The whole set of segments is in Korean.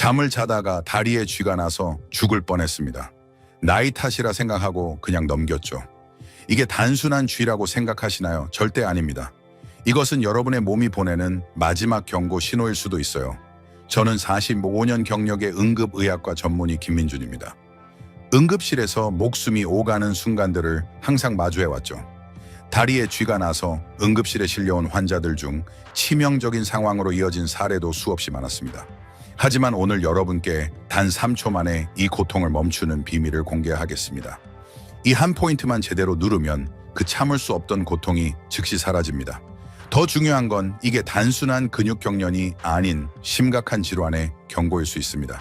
잠을 자다가 다리에 쥐가 나서 죽을 뻔했습니다. 나이 탓이라 생각하고 그냥 넘겼죠. 이게 단순한 쥐라고 생각하시나요? 절대 아닙니다. 이것은 여러분의 몸이 보내는 마지막 경고 신호일 수도 있어요. 저는 45년 경력의 응급의학과 전문의 김민준입니다. 응급실에서 목숨이 오가는 순간들을 항상 마주해왔죠. 다리에 쥐가 나서 응급실에 실려온 환자들 중 치명적인 상황으로 이어진 사례도 수없이 많았습니다. 하지만 오늘 여러분께 단 3초 만에 이 고통을 멈추는 비밀을 공개하겠습니다. 이 한 포인트만 제대로 누르면 그 참을 수 없던 고통이 즉시 사라집니다. 더 중요한 건 이게 단순한 근육 경련이 아닌 심각한 질환의 경고일 수 있습니다.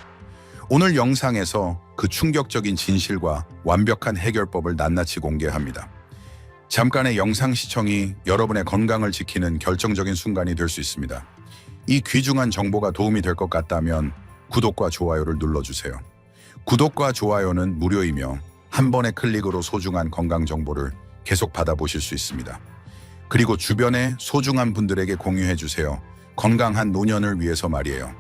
오늘 영상에서 그 충격적인 진실과 완벽한 해결법을 낱낱이 공개합니다. 잠깐의 영상 시청이 여러분의 건강을 지키는 결정적인 순간이 될 수 있습니다. 이 귀중한 정보가 도움이 될 것 같다면 구독과 좋아요를 눌러주세요. 구독과 좋아요는 무료이며 한 번의 클릭으로 소중한 건강 정보를 계속 받아보실 수 있습니다. 그리고 주변의 소중한 분들에게 공유해 주세요. 건강한 노년을 위해서 말이에요.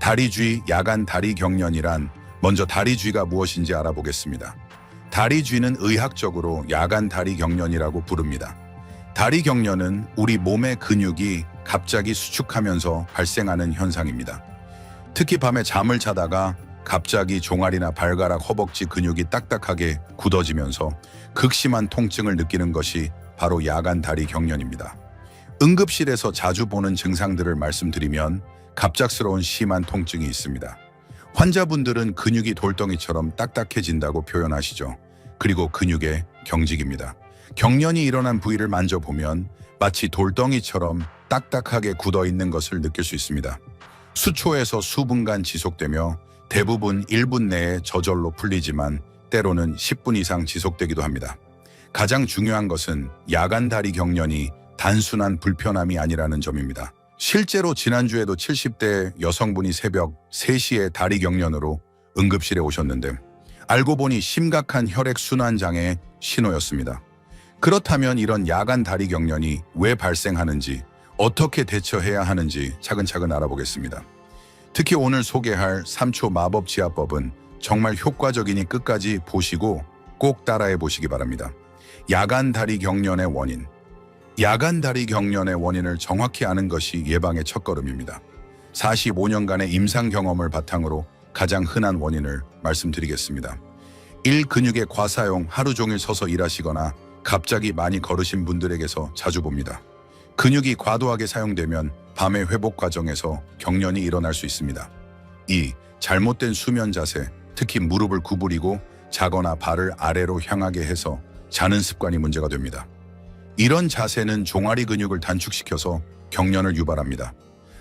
다리쥐 야간 다리 경련이란 먼저 다리쥐가 무엇인지 알아보겠습니다. 다리쥐는 의학적으로 야간 다리 경련이라고 부릅니다. 다리 경련은 우리 몸의 근육이 갑자기 수축하면서 발생하는 현상입니다. 특히 밤에 잠을 자다가 갑자기 종아리나 발가락, 허벅지 근육이 딱딱하게 굳어지면서 극심한 통증을 느끼는 것이 바로 야간 다리 경련입니다. 응급실에서 자주 보는 증상들을 말씀드리면 갑작스러운 심한 통증이 있습니다. 환자분들은 근육이 돌덩이처럼 딱딱해진다고 표현하시죠. 그리고 근육의 경직입니다. 경련이 일어난 부위를 만져보면 마치 돌덩이처럼 딱딱하게 굳어 있는 것을 느낄 수 있습니다. 수초에서 수분간 지속되며 대부분 1분 내에 저절로 풀리지만 때로는 10분 이상 지속되기도 합니다. 가장 중요한 것은 야간 다리 경련이 단순한 불편함이 아니라는 점입니다. 실제로 지난주에도 70대 여성분이 새벽 3시에 다리 경련으로 응급실에 오셨는데 알고 보니 심각한 혈액순환 장애 신호였습니다. 그렇다면 이런 야간 다리 경련이 왜 발생하는지 어떻게 대처해야 하는지 차근차근 알아보겠습니다. 특히 오늘 소개할 3초 마법 지압법은 정말 효과적이니 끝까지 보시고 꼭 따라해 보시기 바랍니다. 야간 다리 경련의 원인. 야간 다리 경련의 원인을 정확히 아는 것이 예방의 첫걸음입니다. 45년간의 임상 경험을 바탕으로 가장 흔한 원인을 말씀드리겠습니다. 1. 근육의 과사용 하루 종일 서서 일하시거나 갑자기 많이 걸으신 분들에게서 자주 봅니다. 근육이 과도하게 사용되면 밤의 회복 과정에서 경련이 일어날 수 있습니다. 2. 잘못된 수면 자세, 특히 무릎을 구부리고 자거나 발을 아래로 향하게 해서 자는 습관이 문제가 됩니다. 이런 자세는 종아리 근육을 단축시켜서 경련을 유발합니다.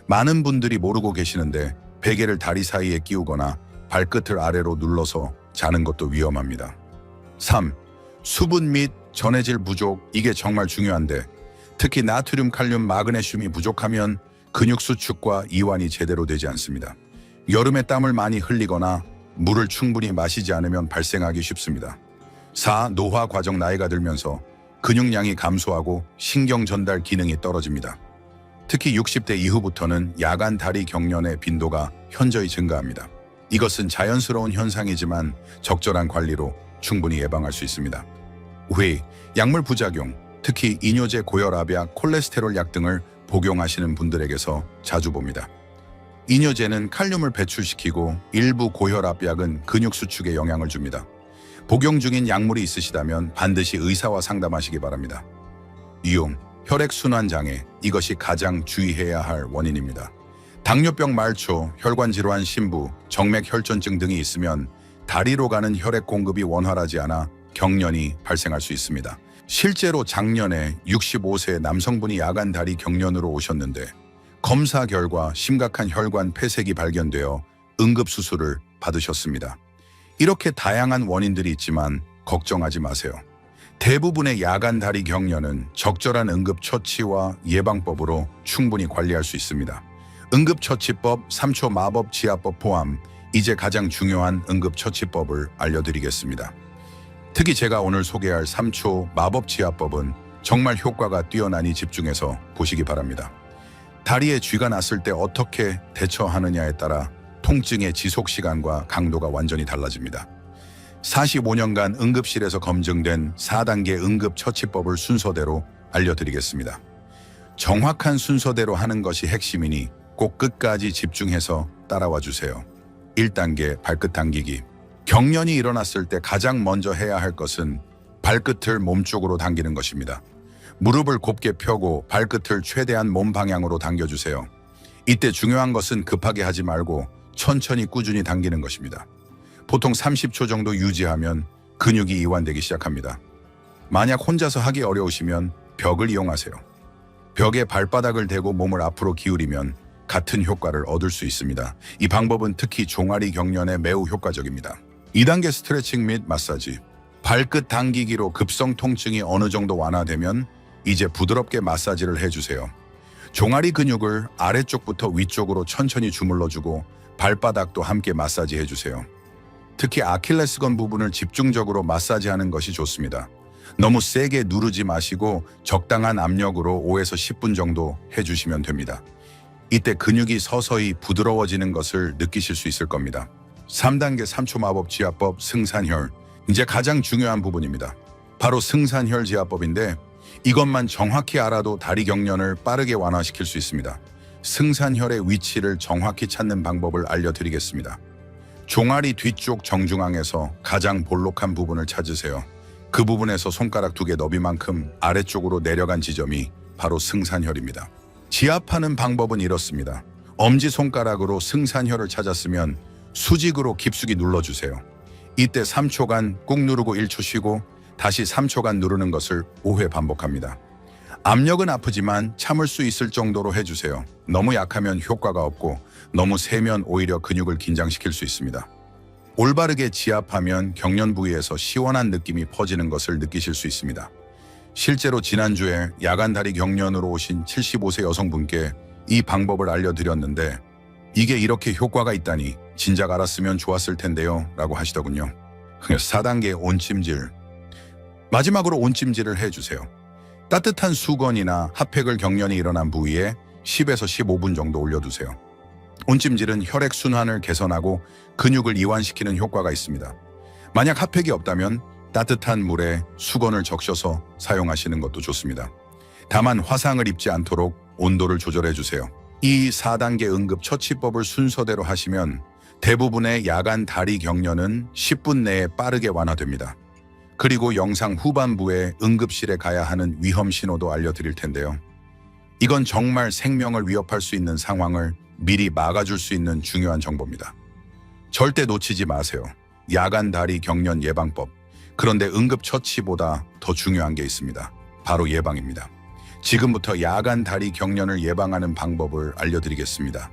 많은 분들이 모르고 계시는데 베개를 다리 사이에 끼우거나 발끝을 아래로 눌러서 자는 것도 위험합니다. 3. 수분 및 전해질 부족 이게 정말 중요한데 특히 나트륨, 칼륨, 마그네슘이 부족하면 근육 수축과 이완이 제대로 되지 않습니다. 여름에 땀을 많이 흘리거나 물을 충분히 마시지 않으면 발생하기 쉽습니다. 4. 노화 과정 나이가 들면서 근육량이 감소하고 신경 전달 기능이 떨어집니다. 특히 60대 이후부터는 야간 다리 경련의 빈도가 현저히 증가합니다. 이것은 자연스러운 현상이지만 적절한 관리로 충분히 예방할 수 있습니다. 회, 약물 부작용, 특히 이뇨제 고혈압약, 콜레스테롤 약 등을 복용하시는 분들에게서 자주 봅니다. 이뇨제는 칼륨을 배출시키고 일부 고혈압약은 근육 수축에 영향을 줍니다. 복용 중인 약물이 있으시다면 반드시 의사와 상담하시기 바랍니다. 이용, 혈액순환 장애 이것이 가장 주의해야 할 원인입니다. 당뇨병 말초, 혈관 질환 신부, 정맥 혈전증 등이 있으면 다리로 가는 혈액 공급이 원활하지 않아 경련이 발생할 수 있습니다. 실제로 작년에 65세 남성분이 야간 다리 경련으로 오셨는데 검사 결과 심각한 혈관 폐색이 발견되어 응급 수술을 받으셨습니다. 이렇게 다양한 원인들이 있지만 걱정하지 마세요. 대부분의 야간 다리 경련은 적절한 응급 처치와 예방법으로 충분히 관리할 수 있습니다. 응급 처치법 3초 마법 지압법 포함 이제 가장 중요한 응급 처치법을 알려드리겠습니다. 특히 제가 오늘 소개할 3초 마법 지압법은 정말 효과가 뛰어나니 집중해서 보시기 바랍니다. 다리에 쥐가 났을 때 어떻게 대처하느냐에 따라 통증의 지속 시간과 강도가 완전히 달라집니다. 45년간 응급실에서 검증된 4단계 응급처치법을 순서대로 알려드리겠습니다. 정확한 순서대로 하는 것이 핵심이니 꼭 끝까지 집중해서 따라와 주세요. 1단계 발끝 당기기. 경련이 일어났을 때 가장 먼저 해야 할 것은 발끝을 몸쪽으로 당기는 것입니다. 무릎을 곱게 펴고 발끝을 최대한 몸 방향으로 당겨주세요. 이때 중요한 것은 급하게 하지 말고 천천히 꾸준히 당기는 것입니다. 보통 30초 정도 유지하면 근육이 이완되기 시작합니다. 만약 혼자서 하기 어려우시면 벽을 이용하세요. 벽에 발바닥을 대고 몸을 앞으로 기울이면 같은 효과를 얻을 수 있습니다. 이 방법은 특히 종아리 경련에 매우 효과적입니다. 2단계 스트레칭 및 마사지. 발끝 당기기로 급성 통증이 어느 정도 완화되면 이제 부드럽게 마사지를 해주세요. 종아리 근육을 아래쪽부터 위쪽으로 천천히 주물러주고 발바닥도 함께 마사지 해주세요. 특히 아킬레스건 부분을 집중적으로 마사지하는 것이 좋습니다. 너무 세게 누르지 마시고 적당한 압력으로 5에서 10분 정도 해주시면 됩니다. 이때 근육이 서서히 부드러워지는 것을 느끼실 수 있을 겁니다. 3단계 3초 마법 지압법 승산혈. 이제 가장 중요한 부분입니다. 바로 승산혈 지압법인데 이것만 정확히 알아도 다리 경련을 빠르게 완화시킬 수 있습니다. 승산혈의 위치를 정확히 찾는 방법을 알려드리겠습니다. 종아리 뒤쪽 정중앙에서 가장 볼록한 부분을 찾으세요. 그 부분에서 손가락 두 개 너비만큼 아래쪽으로 내려간 지점이 바로 승산혈입니다. 지압하는 방법은 이렇습니다. 엄지 손가락으로 승산혈을 찾았으면 수직으로 깊숙이 눌러주세요. 이때 3초간 꾹 누르고 1초 쉬고 다시 3초간 누르는 것을 5회 반복합니다. 압력은 아프지만 참을 수 있을 정도로 해주세요. 너무 약하면 효과가 없고 너무 세면 오히려 근육을 긴장시킬 수 있습니다. 올바르게 지압하면 경련 부위에서 시원한 느낌이 퍼지는 것을 느끼실 수 있습니다. 실제로 지난주에 야간 다리 경련으로 오신 75세 여성분께 이 방법을 알려드렸는데 이게 이렇게 효과가 있다니 진작 알았으면 좋았을 텐데요 라고 하시더군요. 4단계 온찜질 마지막으로 온찜질을 해주세요. 따뜻한 수건이나 핫팩을 경련이 일어난 부위에 10에서 15분 정도 올려두세요. 온찜질은 혈액 순환을 개선하고 근육을 이완시키는 효과가 있습니다. 만약 핫팩이 없다면 따뜻한 물에 수건을 적셔서 사용하시는 것도 좋습니다. 다만 화상을 입지 않도록 온도를 조절해 주세요. 이 4단계 응급 처치법을 순서대로 하시면 대부분의 야간 다리 경련은 10분 내에 빠르게 완화됩니다. 그리고 영상 후반부에 응급실에 가야 하는 위험 신호도 알려드릴 텐데요. 이건 정말 생명을 위협할 수 있는 상황을 미리 막아줄 수 있는 중요한 정보입니다. 절대 놓치지 마세요. 야간 다리 경련 예방법. 그런데 응급처치보다 더 중요한 게 있습니다. 바로 예방입니다. 지금부터 야간 다리 경련을 예방하는 방법을 알려드리겠습니다.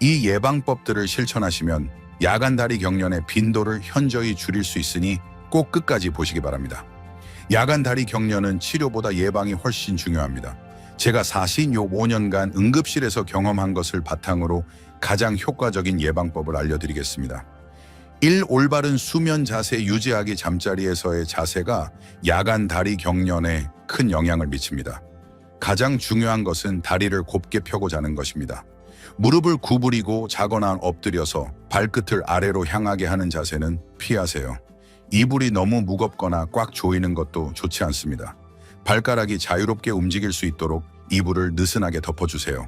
이 예방법들을 실천하시면 야간 다리 경련의 빈도를 현저히 줄일 수 있으니 꼭 끝까지 보시기 바랍니다. 야간 다리 경련은 치료보다 예방이 훨씬 중요합니다. 제가 40요 5년간 응급실에서 경험한 것을 바탕으로 가장 효과적인 예방법을 알려드리겠습니다. 1. 올바른 수면 자세 유지하기 잠자리에서의 자세가 야간 다리 경련에 큰 영향을 미칩니다. 가장 중요한 것은 다리를 곱게 펴고 자는 것입니다. 무릎을 구부리고 자거나 엎드려서 발끝을 아래로 향하게 하는 자세는 피하세요. 이불이 너무 무겁거나 꽉 조이는 것도 좋지 않습니다. 발가락이 자유롭게 움직일 수 있도록 이불을 느슨하게 덮어주세요.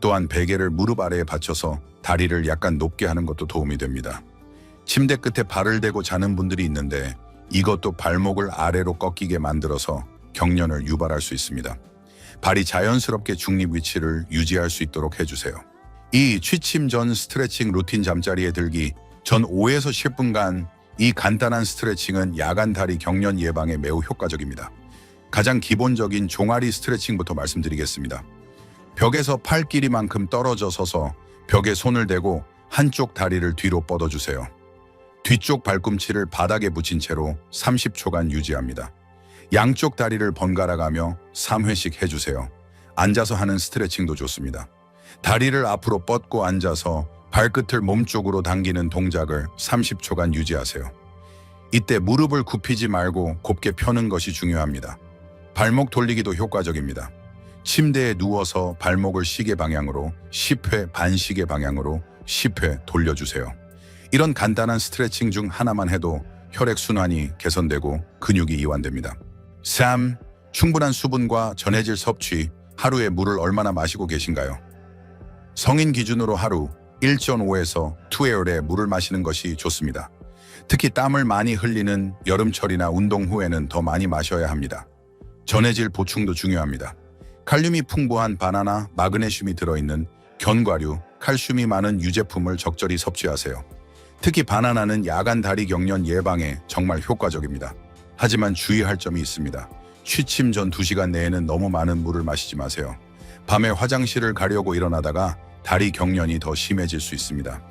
또한 베개를 무릎 아래에 받쳐서 다리를 약간 높게 하는 것도 도움이 됩니다. 침대 끝에 발을 대고 자는 분들이 있는데 이것도 발목을 아래로 꺾이게 만들어서 경련을 유발할 수 있습니다. 발이 자연스럽게 중립 위치를 유지할 수 있도록 해주세요. 이 취침 전 스트레칭 루틴 잠자리에 들기 전 5에서 10분간 이 간단한 스트레칭은 야간 다리 경련 예방에 매우 효과적입니다. 가장 기본적인 종아리 스트레칭부터 말씀드리겠습니다. 벽에서 팔 길이만큼 떨어져 서서 벽에 손을 대고 한쪽 다리를 뒤로 뻗어주세요. 뒤쪽 발꿈치를 바닥에 붙인 채로 30초간 유지합니다. 양쪽 다리를 번갈아 가며 3회씩 해주세요. 앉아서 하는 스트레칭도 좋습니다. 다리를 앞으로 뻗고 앉아서 발끝을 몸쪽으로 당기는 동작을 30초간 유지하세요. 이때 무릎을 굽히지 말고 곱게 펴는 것이 중요합니다. 발목 돌리기도 효과적입니다. 침대에 누워서 발목을 시계 방향으로 10회 반시계 방향으로 10회 돌려주세요. 이런 간단한 스트레칭 중 하나만 해도 혈액순환이 개선되고 근육이 이완됩니다. 3. 충분한 수분과 전해질 섭취, 하루에 물을 얼마나 마시고 계신가요? 성인 기준으로 하루 1.5에서 2에어의 물을 마시는 것이 좋습니다. 특히 땀을 많이 흘리는 여름철이나 운동 후에는 더 많이 마셔야 합니다. 전해질 보충도 중요합니다. 칼륨이 풍부한 바나나, 마그네슘이 들어있는 견과류, 칼슘이 많은 유제품을 적절히 섭취하세요. 특히 바나나는 야간 다리 경련 예방에 정말 효과적입니다. 하지만 주의할 점이 있습니다. 취침 전 2시간 내에는 너무 많은 물을 마시지 마세요. 밤에 화장실을 가려고 일어나다가 다리 경련이 더 심해질 수 있습니다.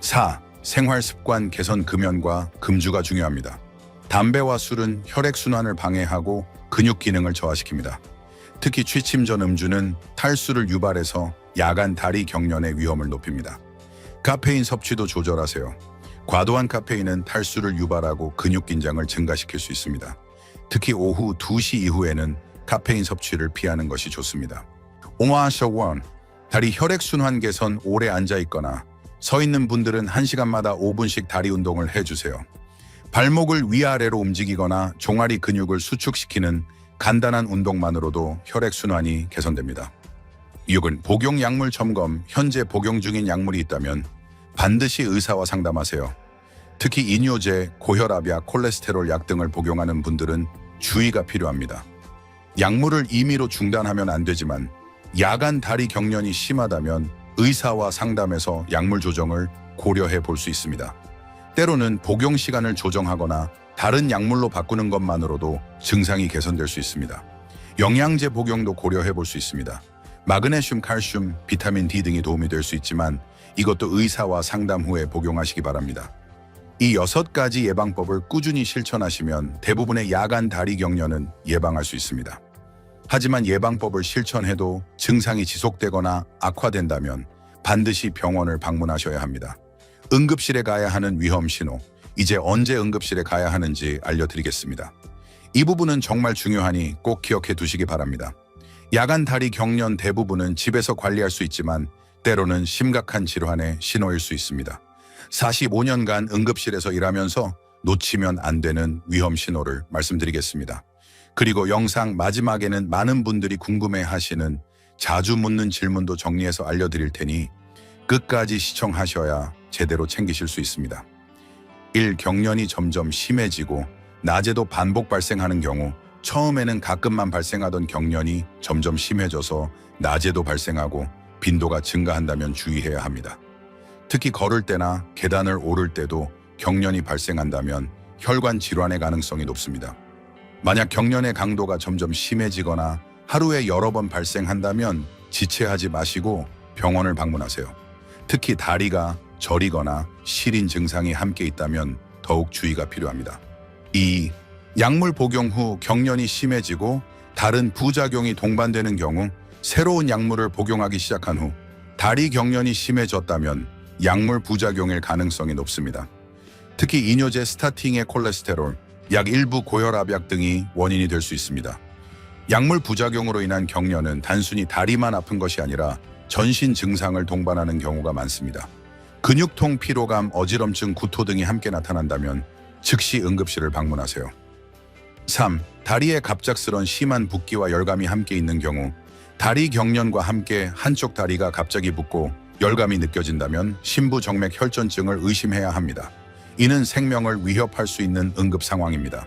4. 생활 습관 개선 금연과 금주가 중요합니다. 담배와 술은 혈액순환을 방해하고 근육 기능을 저하시킵니다. 특히 취침 전 음주는 탈수를 유발해서 야간 다리 경련의 위험을 높입니다. 카페인 섭취도 조절하세요. 과도한 카페인은 탈수를 유발하고 근육 긴장을 증가시킬 수 있습니다. 특히 오후 2시 이후에는 카페인 섭취를 피하는 것이 좋습니다. 옹화셔원 다리 혈액순환 개선 오래 앉아 있거나 서 있는 분들은 1시간마다 5분씩 다리 운동을 해주세요. 발목을 위아래로 움직이거나 종아리 근육을 수축시키는 간단한 운동만으로도 혈액순환이 개선됩니다. 6은 복용 약물 점검, 현재 복용 중인 약물이 있다면 반드시 의사와 상담하세요. 특히 이뇨제, 고혈압약, 콜레스테롤 약 등을 복용하는 분들은 주의가 필요합니다. 약물을 임의로 중단하면 안 되지만 야간 다리 경련이 심하다면 의사와 상담해서 약물 조정을 고려해 볼 수 있습니다. 때로는 복용 시간을 조정하거나 다른 약물로 바꾸는 것만으로도 증상이 개선될 수 있습니다. 영양제 복용도 고려해 볼 수 있습니다. 마그네슘, 칼슘, 비타민 D 등이 도움이 될 수 있지만 이것도 의사와 상담 후에 복용하시기 바랍니다. 이 여섯 가지 예방법을 꾸준히 실천하시면 대부분의 야간 다리 경련은 예방할 수 있습니다. 하지만 예방법을 실천해도 증상이 지속되거나 악화된다면 반드시 병원을 방문하셔야 합니다. 응급실에 가야 하는 위험 신호, 이제 언제 응급실에 가야 하는지 알려드리겠습니다. 이 부분은 정말 중요하니 꼭 기억해 두시기 바랍니다. 야간 다리 경련 대부분은 집에서 관리할 수 있지만 때로는 심각한 질환의 신호일 수 있습니다. 45년간 응급실에서 일하면서 놓치면 안 되는 위험 신호를 말씀드리겠습니다. 그리고 영상 마지막에는 많은 분들이 궁금해 하시는 자주 묻는 질문도 정리해서 알려드릴 테니 끝까지 시청하셔야 제대로 챙기실 수 있습니다. 1. 경련이 점점 심해지고 낮에도 반복 발생하는 경우 처음에는 가끔만 발생하던 경련이 점점 심해져서 낮에도 발생하고 빈도가 증가한다면 주의해야 합니다. 특히 걸을 때나 계단을 오를 때도 경련이 발생한다면 혈관 질환의 가능성이 높습니다. 만약 경련의 강도가 점점 심해지거나 하루에 여러 번 발생한다면 지체하지 마시고 병원을 방문하세요. 특히 다리가 저리거나 시린 증상이 함께 있다면 더욱 주의가 필요합니다. 2. 약물 복용 후 경련이 심해지고 다른 부작용이 동반되는 경우 새로운 약물을 복용하기 시작한 후 다리 경련이 심해졌다면 약물 부작용일 가능성이 높습니다. 특히 이뇨제 스타팅의 콜레스테롤, 약 일부 고혈압약 등이 원인이 될 수 있습니다. 약물 부작용으로 인한 경련은 단순히 다리만 아픈 것이 아니라 전신 증상을 동반하는 경우가 많습니다. 근육통, 피로감, 어지럼증, 구토 등이 함께 나타난다면 즉시 응급실을 방문하세요. 3. 다리에 갑작스런 심한 붓기와 열감이 함께 있는 경우 다리 경련과 함께 한쪽 다리가 갑자기 붓고 열감이 느껴진다면 심부정맥 혈전증을 의심해야 합니다. 이는 생명을 위협할 수 있는 응급 상황입니다.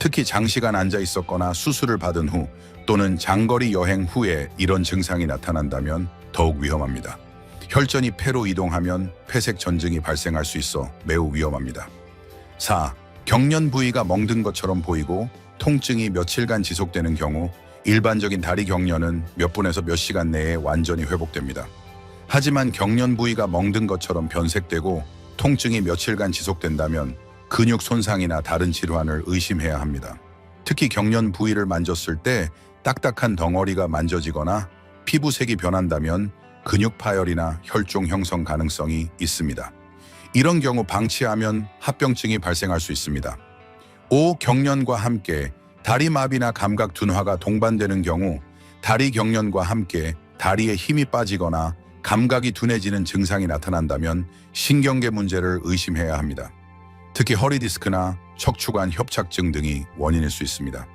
특히 장시간 앉아 있었거나 수술을 받은 후 또는 장거리 여행 후에 이런 증상이 나타난다면 더욱 위험합니다. 혈전이 폐로 이동하면 폐색 전증이 발생할 수 있어 매우 위험합니다. 4. 경련 부위가 멍든 것처럼 보이고 통증이 며칠간 지속되는 경우 일반적인 다리 경련은 몇 분에서 몇 시간 내에 완전히 회복됩니다. 하지만 경련 부위가 멍든 것처럼 변색되고 통증이 며칠간 지속된다면 근육 손상이나 다른 질환을 의심해야 합니다. 특히 경련 부위를 만졌을 때 딱딱한 덩어리가 만져지거나 피부색이 변한다면 근육 파열이나 혈종 형성 가능성이 있습니다. 이런 경우 방치하면 합병증이 발생할 수 있습니다. 5. 경련과 함께 다리마비나 감각 둔화가 동반되는 경우 다리 경련과 함께 다리에 힘이 빠지거나 감각이 둔해지는 증상이 나타난다면 신경계 문제를 의심해야 합니다. 특히 허리 디스크나 척추관 협착증 등이 원인일 수 있습니다.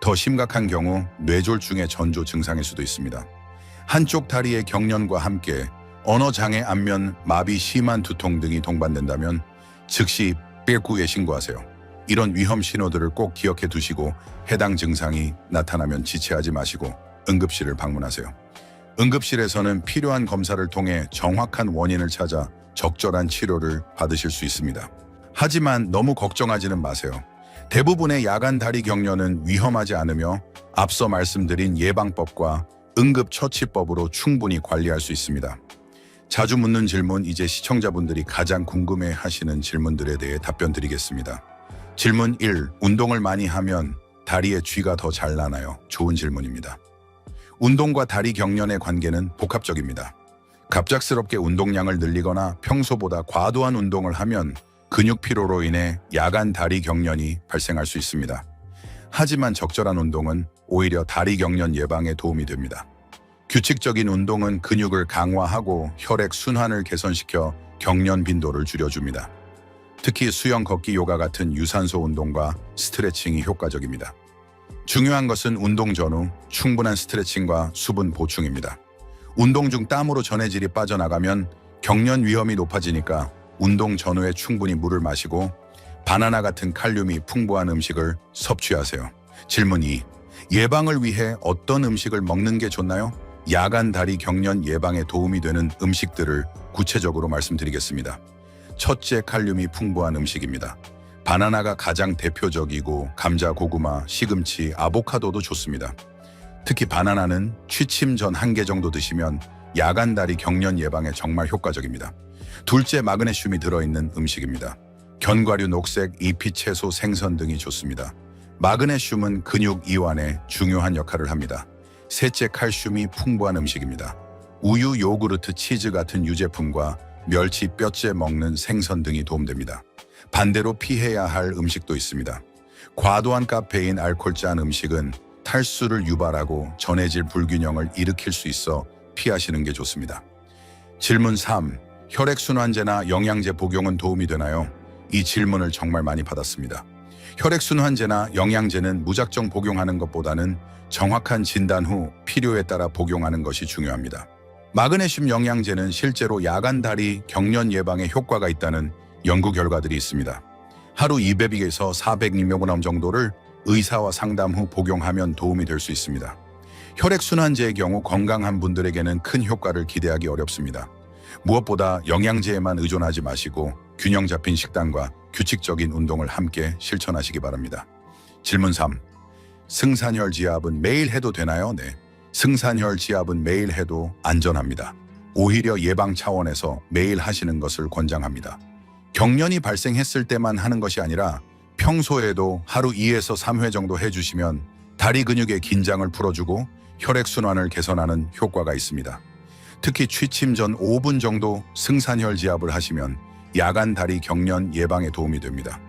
더 심각한 경우 뇌졸중의 전조 증상일 수도 있습니다. 한쪽 다리의 경련과 함께 언어 장애 안면 마비 심한 두통 등이 동반된다면 즉시 뺄구에 신고하세요. 이런 위험 신호들을 꼭 기억해 두시고 해당 증상이 나타나면 지체하지 마시고 응급실을 방문하세요. 응급실에서는 필요한 검사를 통해 정확한 원인을 찾아 적절한 치료를 받으실 수 있습니다. 하지만 너무 걱정하지는 마세요. 대부분의 야간 다리 경련은 위험하지 않으며 앞서 말씀드린 예방법과 응급처치법으로 충분히 관리할 수 있습니다. 자주 묻는 질문 이제 시청자분들이 가장 궁금해 하시는 질문들에 대해 답변 드리겠습니다. 질문 1. 운동을 많이 하면 다리의 쥐가 더 잘 나나요? 좋은 질문입니다. 운동과 다리 경련의 관계는 복합적입니다. 갑작스럽게 운동량을 늘리거나 평소보다 과도한 운동을 하면 근육 피로로 인해 야간 다리 경련이 발생할 수 있습니다. 하지만 적절한 운동은 오히려 다리 경련 예방에 도움이 됩니다. 규칙적인 운동은 근육을 강화하고 혈액 순환을 개선시켜 경련 빈도를 줄여줍니다. 특히 수영, 걷기, 요가 같은 유산소 운동과 스트레칭이 효과적입니다. 중요한 것은 운동 전후 충분한 스트레칭과 수분 보충입니다. 운동 중 땀으로 전해질이 빠져나가면 경련 위험이 높아지니까 운동 전후에 충분히 물을 마시고 바나나 같은 칼륨이 풍부한 음식을 섭취하세요. 질문 2. 예방을 위해 어떤 음식을 먹는 게 좋나요? 야간 다리 경련 예방에 도움이 되는 음식들을 구체적으로 말씀드리겠습니다. 첫째 칼륨이 풍부한 음식입니다. 바나나가 가장 대표적이고 감자, 고구마, 시금치, 아보카도도 좋습니다. 특히 바나나는 취침 전 한 개 정도 드시면 야간 다리 경련 예방에 정말 효과적입니다. 둘째 마그네슘이 들어있는 음식입니다. 견과류, 녹색, 잎이 채소, 생선 등이 좋습니다. 마그네슘은 근육 이완에 중요한 역할을 합니다. 셋째 칼슘이 풍부한 음식입니다. 우유, 요구르트, 치즈 같은 유제품과 멸치, 뼈째 먹는 생선 등이 도움됩니다. 반대로 피해야 할 음식도 있습니다. 과도한 카페인, 알코올 짠 음식은 탈수를 유발하고 전해질 불균형을 일으킬 수 있어 피하시는 게 좋습니다. 질문 3. 혈액순환제나 영양제 복용은 도움이 되나요? 이 질문을 정말 많이 받았습니다. 혈액순환제나 영양제는 무작정 복용하는 것보다는 정확한 진단 후 필요에 따라 복용하는 것이 중요합니다. 마그네슘 영양제는 실제로 야간 다리 경련 예방에 효과가 있다는 연구 결과들이 있습니다. 하루 200에서 400mg 정도를 의사와 상담 후 복용하면 도움이 될 수 있습니다. 혈액순환제의 경우 건강한 분들에게는 큰 효과를 기대하기 어렵습니다. 무엇보다 영양제에만 의존하지 마시고 균형 잡힌 식단과 규칙적인 운동을 함께 실천하시기 바랍니다. 질문 3. 승산혈 지압은 매일 해도 되나요? 네. 승산혈 지압은 매일 해도 안전합니다. 오히려 예방 차원에서 매일 하시는 것을 권장합니다. 경련이 발생했을 때만 하는 것이 아니라 평소에도 하루 2에서 3회 정도 해주시면 다리 근육의 긴장을 풀어주고 혈액순환을 개선하는 효과가 있습니다. 특히 취침 전 5분 정도 승산혈 지압을 하시면 야간 다리 경련 예방에 도움이 됩니다.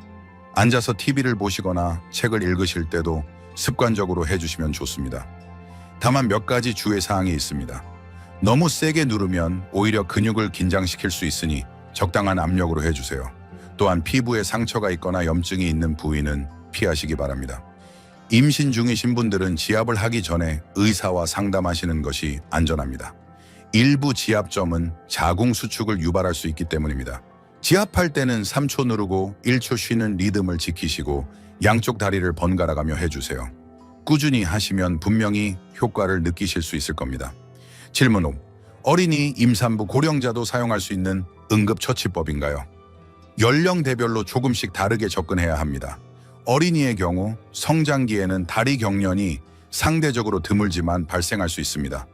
앉아서 TV를 보시거나 책을 읽으실 때도 습관적으로 해주시면 좋습니다. 다만 몇 가지 주의 사항이 있습니다. 너무 세게 누르면 오히려 근육을 긴장시킬 수 있으니 적당한 압력으로 해주세요. 또한 피부에 상처가 있거나 염증이 있는 부위는 피하시기 바랍니다. 임신 중이신 분들은 지압을 하기 전에 의사와 상담하시는 것이 안전합니다. 일부 지압점은 자궁 수축을 유발할 수 있기 때문입니다. 지압할 때는 3초 누르고 1초 쉬는 리듬을 지키시고 양쪽 다리를 번갈아가며 해주세요. 꾸준히 하시면 분명히 효과를 느끼실 수 있을 겁니다. 질문 5. 어린이, 임산부, 고령자도 사용할 수 있는 응급처치법인가요? 연령대별로 조금씩 다르게 접근해야 합니다. 어린이의 경우 성장기에는 다리 경련이 상대적으로 드물지만 발생할 수 있습니다.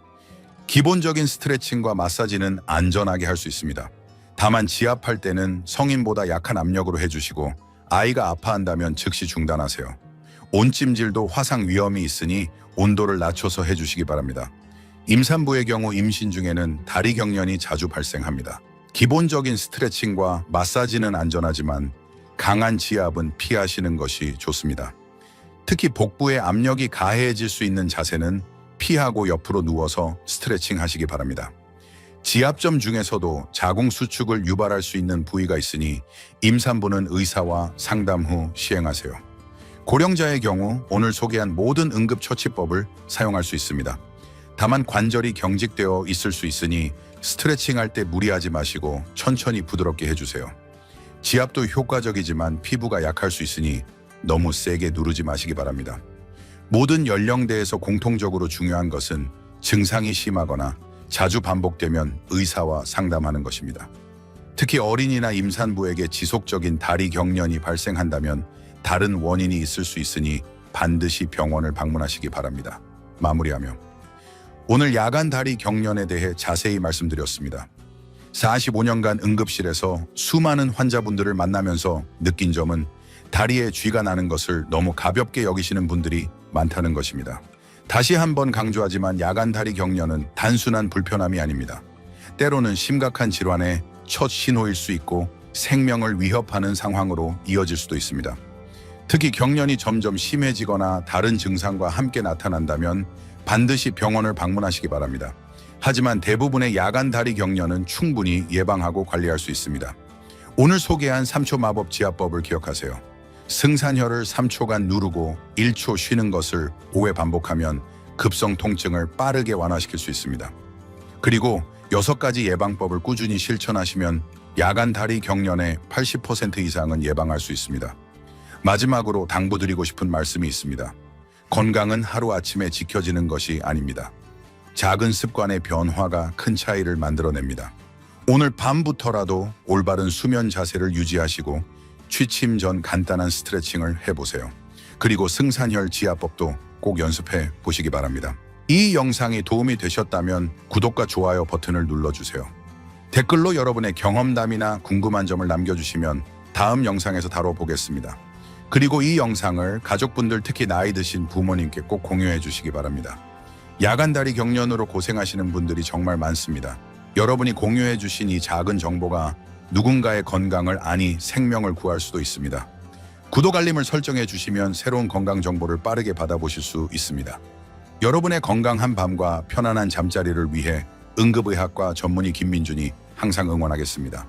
기본적인 스트레칭과 마사지는 안전하게 할 수 있습니다. 다만 지압할 때는 성인보다 약한 압력으로 해주시고 아이가 아파한다면 즉시 중단하세요. 온찜질도 화상 위험이 있으니 온도를 낮춰서 해주시기 바랍니다. 임산부의 경우 임신 중에는 다리 경련이 자주 발생합니다. 기본적인 스트레칭과 마사지는 안전하지만 강한 지압은 피하시는 것이 좋습니다. 특히 복부에 압력이 가해질 수 있는 자세는 피하고 옆으로 누워서 스트레칭 하시기 바랍니다. 지압점 중에서도 자궁 수축을 유발할 수 있는 부위가 있으니 임산부는 의사와 상담 후 시행하세요. 고령자의 경우 오늘 소개한 모든 응급처치법을 사용할 수 있습니다. 다만 관절이 경직되어 있을 수 있으니 스트레칭 할 때 무리하지 마시고 천천히 부드럽게 해주세요. 지압도 효과적이지만 피부가 약할 수 있으니 너무 세게 누르지 마시기 바랍니다. 모든 연령대에서 공통적으로 중요한 것은 증상이 심하거나 자주 반복되면 의사와 상담하는 것입니다. 특히 어린이나 임산부에게 지속적인 다리 경련이 발생한다면 다른 원인이 있을 수 있으니 반드시 병원을 방문하시기 바랍니다. 마무리하며 오늘 야간 다리 경련에 대해 자세히 말씀드렸습니다. 45년간 응급실에서 수많은 환자분들을 만나면서 느낀 점은 다리에 쥐가 나는 것을 너무 가볍게 여기시는 분들이 많다는 것입니다. 다시 한번 강조하지만 야간 다리 경련은 단순한 불편함이 아닙니다. 때로는 심각한 질환의 첫 신호일 수 있고 생명을 위협하는 상황으로 이어질 수도 있습니다. 특히 경련이 점점 심해지거나 다른 증상과 함께 나타난다면 반드시 병원을 방문하시기 바랍니다. 하지만 대부분의 야간 다리 경련은 충분히 예방하고 관리할 수 있습니다. 오늘 소개한 3초 마법 지압법을 기억하세요. 승산혈을 3초간 누르고 1초 쉬는 것을 5회 반복하면 급성 통증을 빠르게 완화시킬 수 있습니다. 그리고 6가지 예방법을 꾸준히 실천하시면 야간 다리 경련의 80% 이상은 예방할 수 있습니다. 마지막으로 당부드리고 싶은 말씀이 있습니다. 건강은 하루아침에 지켜지는 것이 아닙니다. 작은 습관의 변화가 큰 차이를 만들어냅니다. 오늘 밤부터라도 올바른 수면 자세를 유지하시고 취침 전 간단한 스트레칭을 해보세요. 그리고 승산혈 지압법도 꼭 연습해 보시기 바랍니다. 이 영상이 도움이 되셨다면 구독과 좋아요 버튼을 눌러주세요. 댓글로 여러분의 경험담이나 궁금한 점을 남겨주시면 다음 영상에서 다뤄보겠습니다. 그리고 이 영상을 가족분들 특히 나이 드신 부모님께 꼭 공유해 주시기 바랍니다. 야간 다리 경련으로 고생하시는 분들이 정말 많습니다. 여러분이 공유해 주신 이 작은 정보가 누군가의 건강을 아니 생명을 구할 수도 있습니다. 구독 알림을 설정해 주시면 새로운 건강 정보를 빠르게 받아보실 수 있습니다. 여러분의 건강한 밤과 편안한 잠자리를 위해 응급의학과 전문의 김민준이 항상 응원하겠습니다.